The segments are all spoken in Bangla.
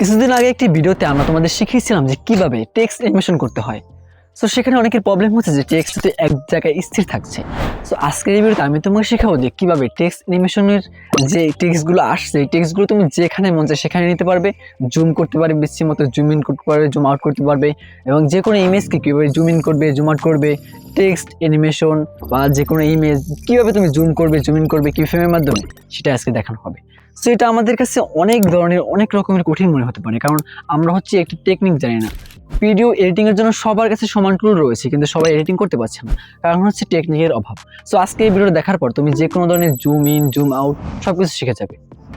কিছুদিন আগে একটি ভিডিওতে আমরা তোমাদের শিখিয়েছিলাম যে কীভাবে টেক্সট অ্যানিমেশন করতে হয়। সো সেখানে অনেকের প্রবলেম হচ্ছে যে টেক্সট এক জায়গায় স্থির থাকছে। সো আজকের এই ভিডিওতে আমি তোমাকে শেখাবো যে কীভাবে টেক্সট অ্যানিমেশনের যে টেক্সটগুলো আসছে, এই টেক্সটগুলো তুমি যেখানে মন চায় সেখানে নিতে পারবে। জুম করতে পারবে, বেশি মতো জুম ইন করতে পারবে জুম আউট করতে পারবে এবং যে কোনো ইমেজকে কীভাবে জুম ইন করবে জুম আউট করবে টেক্সট অ্যানিমেশন বা যে কোনো ইমেজ কীভাবে তুমি জুম করবে জুম ইন করবে, কি ফ্রেমের মাধ্যমে, সেটা আজকে দেখানো হবে। সো এটা আমাদের কাছে অনেক ধরনের, অনেক রকমের কঠিন মনে হতে পারে, কারণ আমরা হচ্ছে একটি টেকনিক জানি না। ভিডিও এডিটিংয়ের জন্য সবার কাছে সমান টুল রয়েছে, কিন্তু সবাই এডিটিং করতে পারছে না। কারণ হচ্ছে টেকনিকের অভাব। সো আজকে এই ভিডিওটা দেখার পর তুমি যে কোনো ধরনের জুম ইন জুম আউট সব কিছু শিখে যাবে।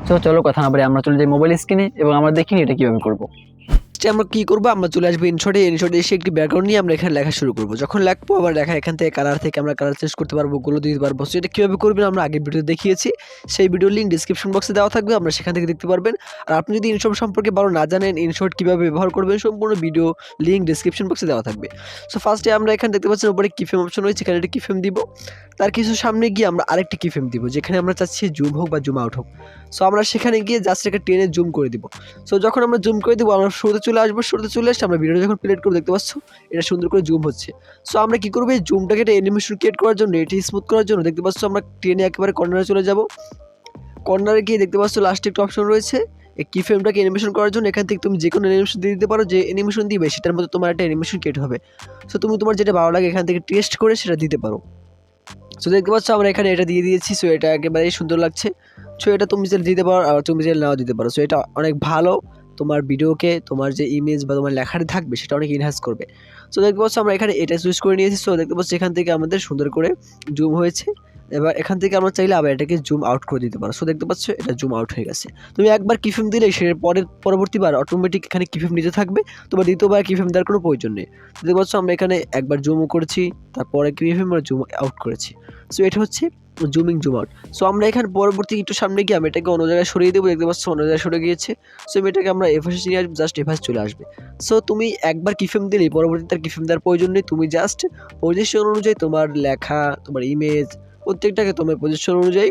তো চলো কথা না বলে আমরা চলে যাই মোবাইল স্ক্রিনে এবং আমরা দেখিনি এটা কীভাবে করব। ফার্স্টে আমরা কি করব? আমরা চলে আসব ইনশটে ইনশটে এসে একটি ব্যাকগ্রাউন্ড নিয়ে আমরা এখানে লেখা শুরু করব। যখন লেখবো, আবার লেখা এখান থেকে কালার থেকে আমরা কালার চেঞ্জ করতে পারবগুলো দিতে পারব। সো এটা কীভাবে করবেন আমরা আগের ভিডিও দেখিয়েছি। সেই ভিডিও লিঙ্ক ডিসক্রিপশন বক্সে দেওয়া থাকবে। আমরা সেখান থেকে দেখতে পারবেন। আর আপনি যদি ইনশট সম্পর্কে ভালো না জানেন ইনশট কীভাবে ব্যবহার করবেন, সম্পূর্ণ ভিডিও লিঙ্ক ডিসক্রিপশন বক্সে দেওয়া থাকবে। সো ফার্স্টে আমরা এখানে দেখতে পাচ্ছেন, উপরে কি ফ্রেম অপশন রয়েছে। এখানে একটা কি ফ্রেম দিব। তার কিছু সামনে গিয়ে আমরা আরেকটি কি ফ্রেম দিব। যেখানে আমরা চাচ্ছি জুম হোক বা জুম আউট হোক। সো আমরা সেখানে গিয়ে জাস্ট একটা টেনে জুম করে দিব। সো যখন আমরা জুম করে দেবো, আমরা শুরুতে চলে আসব, শুরুতে চলে আসছে। আমরা ভিডিও যখন প্লেট করে দেখতে পাচ্ছ? এটা সুন্দর করে জুম হচ্ছে। সো আমরা কী করব? এই জুমটাকে এটা অ্যানিমেশন ক্রিয়েট করার জন্য, এটি স্মুথ করার জন্য, দেখতে পাচ্ছ আমরা ট্রেনে একেবারে কর্নারে চলে যাব। কর্নারে গিয়ে দেখতে পাচ্ছ লাস্টে একটা অপশন রয়েছে। এই কি ফ্রেমটাকে অ্যানিমেশন করার জন্য, এখান থেকে তুমি যে কোনো অ্যানিমেশন দিয়ে দিতে পারো, যে অ্যানিমেশন দিবে, সেটার মধ্যে তোমার একটা অ্যানিমেশন ক্রিয়েট হবে। সো তুমি তোমার যেটা ভালো লাগে, এখান থেকে টেস্ট করে সেটা দিতে পারো। সো দেখতে পাচ্ছ আমরা এখানে এটা দিয়ে দিয়েছি সো এটা একেবারেই সুন্দর লাগছে। সো এটা তুমি যেটা দিতে পারো আর তুমি যেটা নাও দিতে পারো। সো এটা অনেক ভালো। তোমার ভিডিওকে, তোমার যে ইমেজ বা তোমার লেখাটা থাকবে, সেটা অনেক ইনহ্যান্স করবে। সো দেখতে পাচ্ছ আমরা এখানে এটা চুজ করে নিয়েছি। সো দেখতে পাচ্ছ এখান থেকে আমাদের সুন্দর করে জুম হয়েছে। এবার এখান থেকে আমরা চাইলে আবার এটাকে জুম আউট করে দিতে পারো। সো দেখতে পাচ্ছ এটা জুম আউট হয়ে গেছে। তুমি একবার কিফিম দিলে সে পরের পরবর্তীবার অটোমেটিক এখানে কিফিম নিতে থাকবে। তোমার দ্বিতীয়বার কিফিম দেওয়ার কোনো প্রয়োজন নেই। দেখতে পাচ্ছ আমরা এখানে একবার জুমও করেছি, তারপরে কিফিম আমরা জুম আউট করেছি। সো এটা হচ্ছে জুমিং জুম আউট সো আমরা এখানে পরবর্তী একটু সামনে গিয়ে আমি এটাকে অন্য জায়গায় সরিয়ে দেবো। দেখতে পাচ্ছ, অন্য জায়গায় সরে গিয়েছে। সো আমি এটাকে আমরা এফাসে নিয়ে আসব জাস্ট এফাস চলে আসবে। সো তুমি একবার কিফেম দিলেই পরবর্তী তার কিফেম দেওয়ার প্রয়োজন নেই। তুমি জাস্ট পজিশন অনুযায়ী তোমার লেখা, তোমার ইমেজ প্রত্যেকটাকে তোমার পজিশন অনুযায়ী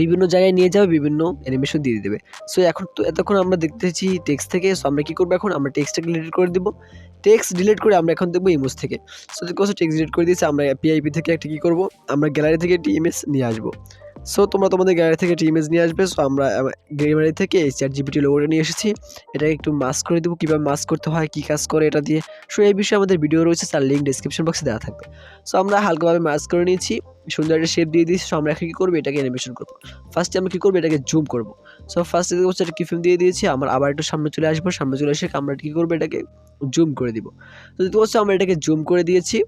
বিভিন্ন জায়গায় নিয়ে যাবে বিভিন্ন অ্যানিমেশন দিয়ে দেবে। সো এখন তো এতক্ষণ আমরা দেখতেছি টেক্সট থেকে সো আমরা কী করব এখন? আমরা টেক্সটটাকে ডিলিট করে দেবো। টেক্সট ডিলিট করে আমরা এখন দেখব ইমোজ থেকে। সো দেখো টেক্সট ডিলিট করে দিয়েছি, আমরা পিআইপি থেকে একটা কী করব? আমরা গ্যালারি থেকে একটি ইমেজ নিয়ে আসব। সো তোমরা তোমাদের গ্যালারি থেকে একটি ইমেজ নিয়ে আসবে। সো আমরা গ্যালারি থেকে এই চ্যাট জিপিটি লোগোটা নিয়ে এসেছি। এটাকে একটু মাস্ক করে দেবো, কীভাবে মাস্ক করতে হয়, কী কাজ করে এটা দিয়ে। সো এই বিষয়ে আমাদের ভিডিও রয়েছে, তার লিঙ্ক ডিসক্রিপশন বক্সে দেওয়া থাকবে। সো আমরা হালকাভাবে মাস্ক করে নিয়েছি, সুন্দর একটা শেপ দিয়ে দিয়েছি। সো আমরা এখন কী করব, এটাকে অ্যানিমেশন করব। ফার্স্টে আমরা কী করব, এটাকে জুম করব। সো ফার্স্টে পাচ্ছি, একটা কিফিম দিয়ে দিয়েছি। আমরা আবার একটু সামনে চলে আসব। সামনে চলে এসে আমরা কী করব, এটাকে জুম করে দিব। তো দেখতে পাচ্ছি, আমরা এটাকে জুম করে দিয়েছি।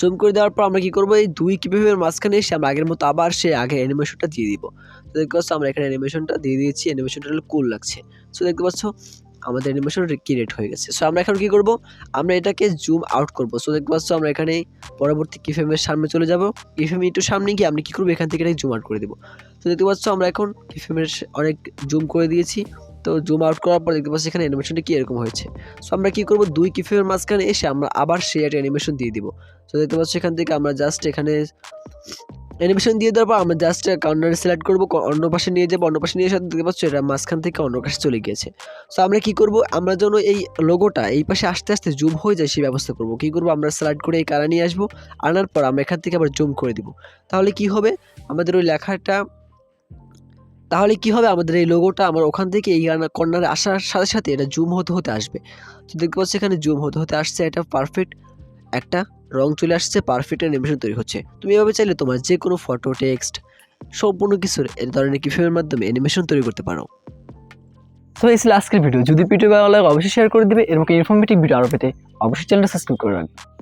জুম করে দেওয়ার পর আমরা কি করব? এই দুই কীভাবে মাঝখানে এসে আমরা আগের মতো আবার সে আগে অ্যানিমেশনটা দিয়ে দিব। তো দেখতে পাচ্ছ, আমরা এখানে অ্যানিমেশনটা দিয়ে দিয়েছি। অ্যানিমেশনটা কুল লাগছে। সো দেখতে পাচ্ছ, আমাদের অ্যানিমেশন ক্রিয়েট হয়ে গেছে। সো আমরা এখন কি করব? আমরা এটাকে জুম আউট করব। সো দেখতে পাচ্ছ, আমরা এখানে পরবর্তী কিফেমের সামনে চলে যাব। কিফেম একটু সামনে গিয়ে আমরা কী করব? এখান থেকে জুম আউট করে দেবো। তো দেখতে পাচ্ছ, আমরা এখন কিফেমের অনেক জুম করে দিয়েছি। তো জুম আউট করার পর দেখতে পাচ্ছি এখানে অ্যানিমেশনটা কী এরকম হয়েছে। সো আমরা কী করব? দুই কিফেমের মাঝখানে এসে আমরা আবার সেই একটা অ্যানিমেশন দিয়ে দিব। তো দেখতে পাচ্ছি এখান থেকে আমরা জাস্ট এখানে অ্যানিমেশন দিয়ে দেওয়ার পর আমরা জাস্ট কাউন্টারে সিলেক্ট করব অন্য পাশে নিয়ে যাব। অন্য পাশে নিয়ে এসে দেখতে পাচ্ছ এটা মাঝখান থেকে অন্য পাশে চলে গিয়েছে। সো আমরা কি করব? আমরা যেন এই লোগোটা এই পাশে আস্তে আস্তে জুম হয়ে যায় সেই ব্যবস্থা করব। কি করব? আমরা সিলেক্ট করে এই কারা নিয়ে আসব। আনার পর আমরা এখান থেকে আবার জুম করে দিব। তাহলে কি হবে? আমাদের ওই লেখাটা তাহলে কি হবে? আমাদের এই লোগোটা আমার ওখান থেকে এই কর্নারে আসার সাথে সাথে এটা জুম হতে হতে আসবে। তো দেখতে পাচ্ছি এখানে জুম হতে হতে আসছে, এটা পারফেক্ট একটা রং চলে আসছে পারফেক্ট অ্যানিমেশন তৈরি হচ্ছে। তুমি এভাবে চাইলে তোমার যে কোনো ফটো টেক্সট সম্পূর্ণ কিছুর এই ধরনের কিফেমের মাধ্যমে অ্যানিমেশন তৈরি করতে পারো। তো এই ছিল আজকের ভিডিও যদি ভিডিও ভালো লাগে, অবশ্যই শেয়ার করে দেবে, এরকম ইনফরমেটিভ ভিডিও আরও পেতে অবশ্যই চ্যানেলটা সাবস্ক্রাইব করে রাখবে।